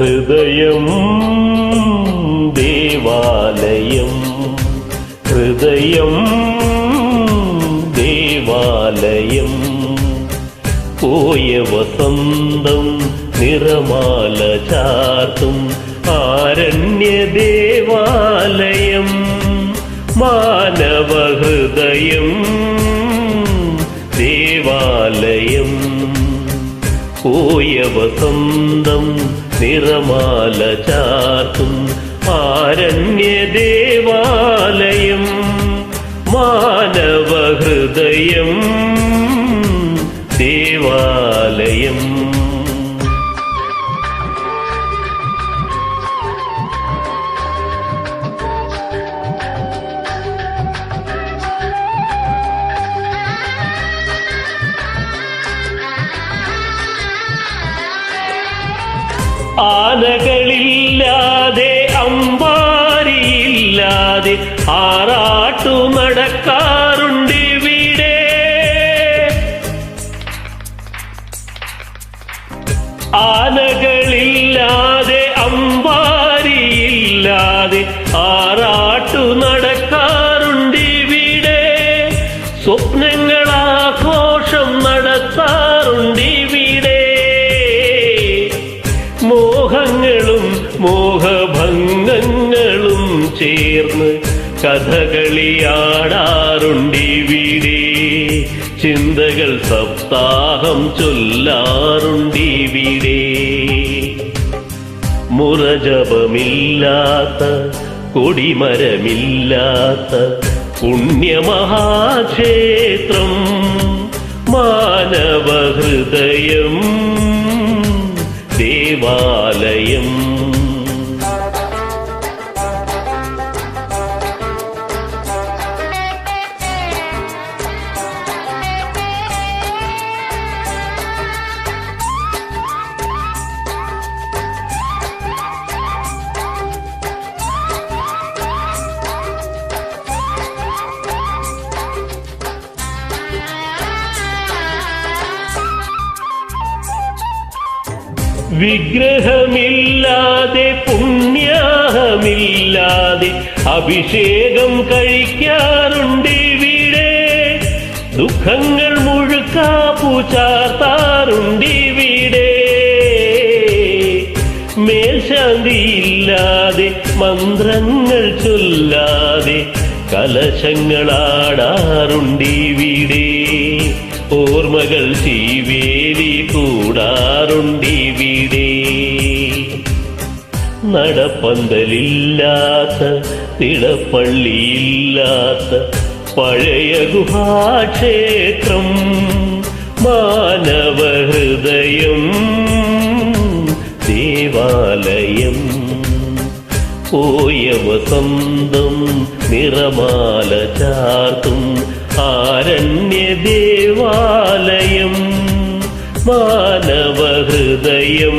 ഹൃദയം ദേവാലയം. ഹൃദയം ദേവാലയം. പോയ വസന്തം നിറമാല ചാർത്തും ആരണ്യ ദേവാലയം മാനവ ഹൃദയം ദേവാലയം. പോയ വസന്തം നിറമാല ചാർത്തും ആരണ്യ ദേവാലയം ആനകളില്ലാതെ അമ്പാരിയില്ലാതെ ആറാട്ടു നടക്കാറുണ്ട് ഇവിടെ ആനകളില്ലാതെ അമ്പാരിയില്ലാതെ ആറാട്ടു ചേർന്ന് കഥകളിയാടാറുണ്ടിവിടെ ചിന്തകൾ സപ്താഹം ചൊല്ലാറുണ്ടിവിടെ മുറജപമില്ലാത്ത കൊടിമരമില്ലാത്ത പുണ്യമഹാക്ഷേത്രം മാനവ ഹൃദയം വിഗ്രഹമില്ലാതെ പുണ്യാഹമില്ലാതെ അഭിഷേകം കഴിക്കാറുണ്ട് ഇവിടെ. ദുഃഖങ്ങൾ മുഴുക്കാപ്പു ചാർത്താറുണ്ട് ഇവിടെ. മേൽശാന്തിയില്ലാതെ മന്ത്രങ്ങൾ ചൊല്ലാതെ കലശങ്ങളാടാറുണ്ട് ഇവിടെ. ഓർമ്മകൾ ചീവേലി കൂടാറുണ്ടിവിടെ. നടപ്പന്തലില്ലാത്ത തിടപ്പള്ളിയില്ലാത്ത പഴയ ഗുഹാക്ഷേത്രം മാനവഹൃദയം ദേവാലയം പോയ വസന്തം നിറമാല ചാർത്തും ആരണ്യ ദേവാലയം മാനവ ഹൃദയം